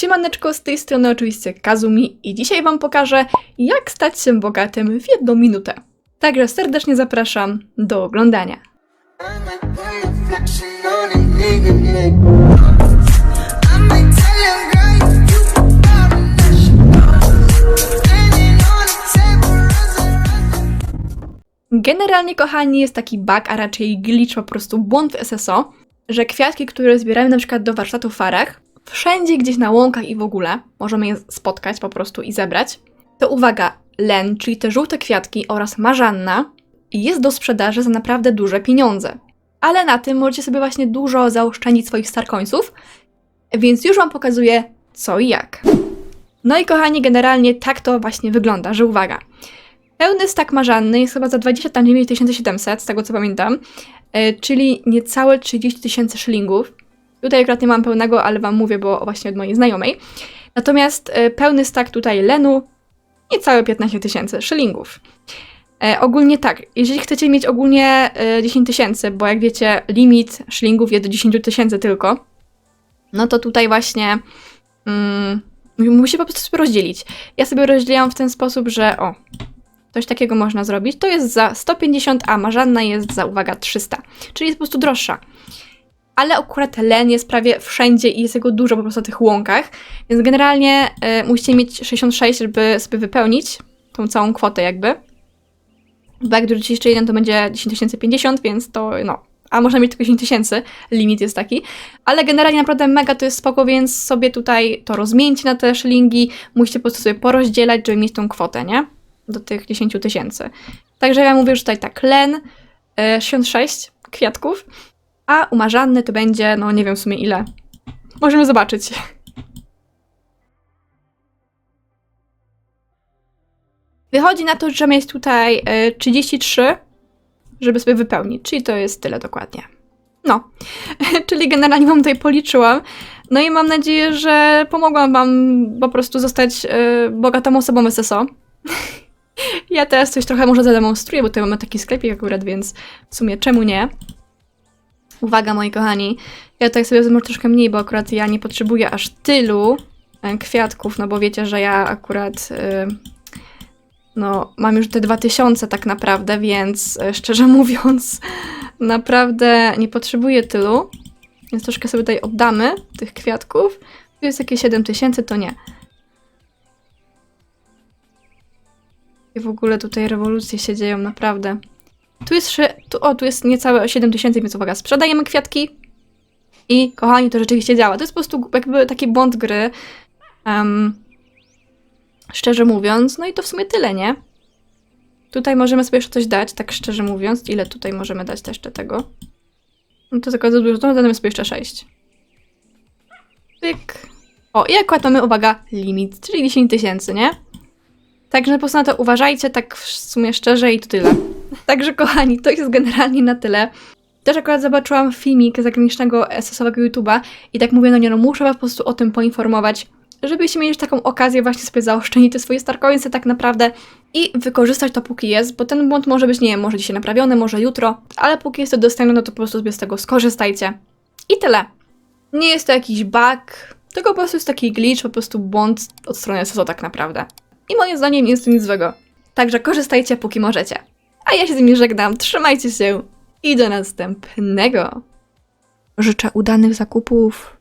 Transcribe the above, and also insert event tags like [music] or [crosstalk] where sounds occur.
Siemaneczko, z tej strony oczywiście Kazumi i dzisiaj Wam pokażę, jak stać się bogatym w jedną minutę. Także serdecznie zapraszam do oglądania. Generalnie, kochani, jest taki bug, a raczej glitch, po prostu błąd w SSO, że kwiatki, które zbieramy na przykład do warsztatu w farach, wszędzie gdzieś na łąkach i w ogóle, możemy je spotkać po prostu i zebrać, to uwaga, len, czyli te żółte kwiatki oraz marzanna jest do sprzedaży za naprawdę duże pieniądze. Ale na tym możecie sobie właśnie dużo zaoszczędzić swoich starkońców, więc już Wam pokazuję co i jak. No i kochani, generalnie tak to właśnie wygląda, że uwaga, Pełny stak marzanny jest chyba za 29 700, z tego co pamiętam, e, czyli niecałe 30 tysięcy szylingów. Tutaj akurat nie mam pełnego, ale wam mówię, bo właśnie od mojej znajomej. Natomiast e, pełny stak tutaj Lenu niecałe 15 tysięcy szylingów. E, ogólnie tak, jeżeli chcecie mieć ogólnie e, 10 tysięcy, bo jak wiecie, limit szylingów jest do 10 tysięcy tylko, no to tutaj właśnie mm, musi po prostu sobie rozdzielić. Ja sobie rozdzieliłam w ten sposób, że o, Coś takiego można zrobić. To jest za 150, a marzanna jest za, uwaga, 300. Czyli jest po prostu droższa. Ale akurat len jest prawie wszędzie i jest jego dużo po prostu na tych łąkach. Więc generalnie y, musicie mieć 66, żeby sobie wypełnić tą całą kwotę jakby. Bo jak dorzucicie jeszcze jeden, to będzie 10 050, więc to no... A można mieć tylko 10 tysięcy, limit jest taki. Ale generalnie naprawdę mega to jest spoko, więc sobie tutaj to rozmieńcie na te szylingi. Musicie po prostu sobie porozdzielać, żeby mieć tą kwotę, nie? do tych 10 tysięcy. Także ja mówię, że tutaj tak, len, e, 66 kwiatków, a u Marzanny to będzie, no nie wiem w sumie ile. Możemy zobaczyć. Wychodzi na to, że mieć tutaj e, 33, żeby sobie wypełnić, czyli to jest tyle dokładnie. No, [laughs] czyli generalnie wam tutaj policzyłam. No i mam nadzieję, że pomogłam wam po prostu zostać e, bogatą osobą SSO. [laughs] Ja teraz coś trochę może zademonstruję, bo tutaj mamy taki sklepik akurat, więc w sumie czemu nie? Uwaga, moi kochani. Ja tutaj sobie wezmę troszkę mniej, bo akurat ja nie potrzebuję aż tylu e, kwiatków, no bo wiecie, że ja akurat e, no mam już te 2000 tak naprawdę, więc e, szczerze [laughs] mówiąc naprawdę nie potrzebuję tylu. Więc troszkę sobie tutaj oddamy tych kwiatków. Tu jest jakieś 7000, to nie. I w ogóle tutaj rewolucje się dzieją, naprawdę. Tu jest, tu, o, tu jest niecałe 7 tysięcy, więc uwaga, sprzedajemy kwiatki i kochani, to rzeczywiście działa. To jest po prostu jakby taki błąd gry, szczerze mówiąc. No i to w sumie tyle, nie? Tutaj możemy sobie jeszcze coś dać, tak szczerze mówiąc. Ile tutaj możemy dać jeszcze tego? No to tylko za dużo, to damy sobie jeszcze 6. Tyk. O, i akurat mamy, uwaga, limit, czyli 10 tysięcy, nie? Także po prostu na to uważajcie, tak w sumie szczerze i to tyle. Także kochani, to jest generalnie na tyle. Też akurat zobaczyłam filmik zagranicznego SS-owego YouTube'a i tak mówię, no nie no, muszę was po prostu o tym poinformować, żebyście mieli taką okazję właśnie sobie zaoszczędzić te swoje starcoinsy tak naprawdę i wykorzystać to póki jest, bo ten błąd może być, nie wiem, może dzisiaj naprawiony, może jutro, ale póki jest to dostępne, no to po prostu sobie z tego skorzystajcie. I tyle. Nie jest to jakiś bug, tylko po prostu jest taki glitch, po prostu błąd od strony SSO tak naprawdę. I moim zdaniem nie jest to nic złego. Także korzystajcie póki możecie. A ja się z nimi żegnam, trzymajcie się i do następnego. Życzę udanych zakupów.